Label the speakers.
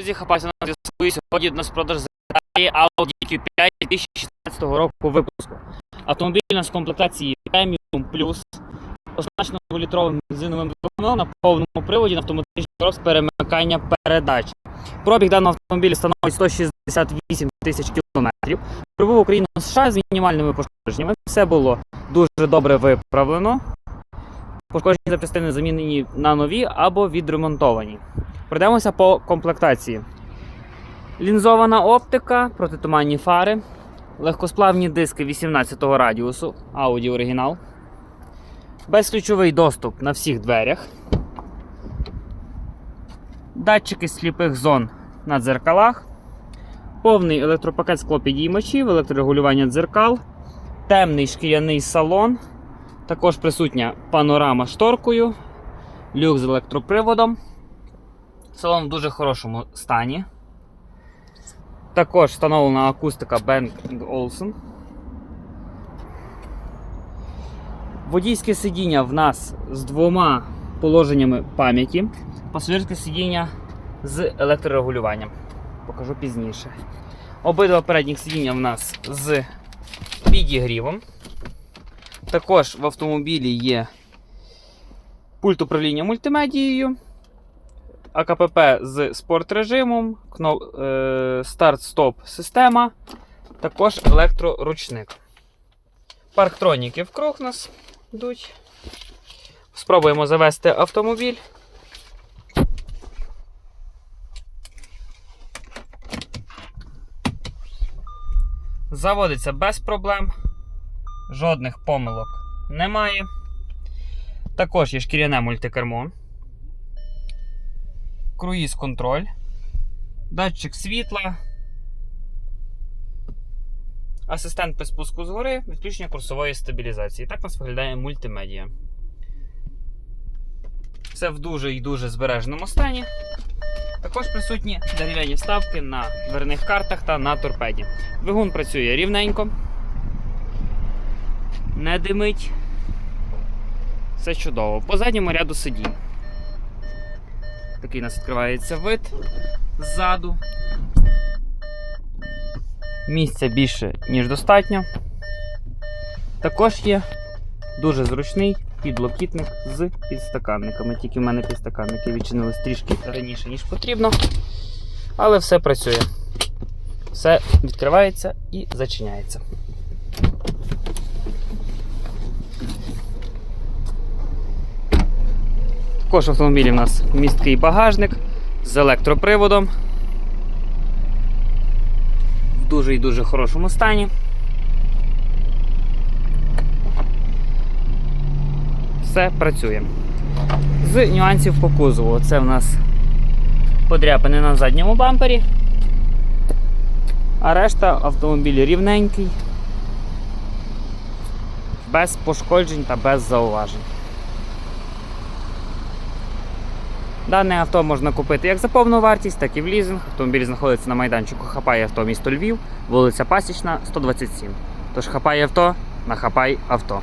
Speaker 1: Друзі, хапайся на зв'язку. Сьогодні нас продаж завітає Audi Q5 2016 року випуску. Автомобіль у нас в комплектації Premium Plus, оснащено 2-літровим бензиновим двигуном на повному приводі на автоматичний крос перемикання передач. Пробіг даного автомобіля становить 168 тисяч кілометрів. Прибув Україну США з мінімальними пошкодженнями. Все було дуже добре виправлено. Пошкоджені запчастини замінені на нові або відремонтовані. Пройдемося по комплектації. Лінзована оптика, протитуманні фари, легкосплавні диски 18-го радіусу, Audi оригінал. Безключовий доступ на всіх дверях. Датчики сліпих зон на дзеркалах. Повний електропакет склопідіймачів, електрорегулювання дзеркал, темний шкіряний салон. Також присутня панорама шторкою, люк з електроприводом. Салон в дуже хорошому стані. Також встановлена акустика Bang Olufsen. Водійське сидіння в нас з двома положеннями пам'яті. Пасажирське сидіння з електрорегулюванням. Покажу пізніше. Обидва передніх сидіння в нас з підігрівом. Також в автомобілі є пульт управління мультимедією, АКПП з спорт режимом, старт-стоп система, також електроручник. Парктроніки вкруг нас йдуть. Спробуємо завести автомобіль. Заводиться без проблем. Жодних помилок немає. Також є шкіряне мультикермо. Круїз контроль. Датчик світла. Асистент при спуску згори, відключення курсової стабілізації. Так у нас виглядає мультимедіа. Все в дуже і дуже збереженому стані. Також присутні дерев'яні вставки на дверних картах та на торпеді. Двигун працює рівненько не димить. Все чудово. По задньому ряду сидінь. Такий у нас відкривається вид ззаду. Місця більше, ніж достатньо. Також є дуже зручний підлокітник з підстаканниками. Тільки в мене підстаканники відчинились трішки раніше, ніж потрібно. Але все працює. Все відкривається і зачиняється. Також в автомобілі у нас місткий багажник з електроприводом. В дуже і дуже хорошому стані. Все працює. З нюансів по кузову. Це в нас подряпини на задньому бампері. А решта автомобіль рівненький, без пошкоджень та без зауважень. Дане авто можна купити як за повну вартість, так і в лізинг. Автомобіль знаходиться на майданчику Хапай авто місто Львів, вулиця Пасічна, 127. Тож хапай авто на хапай авто.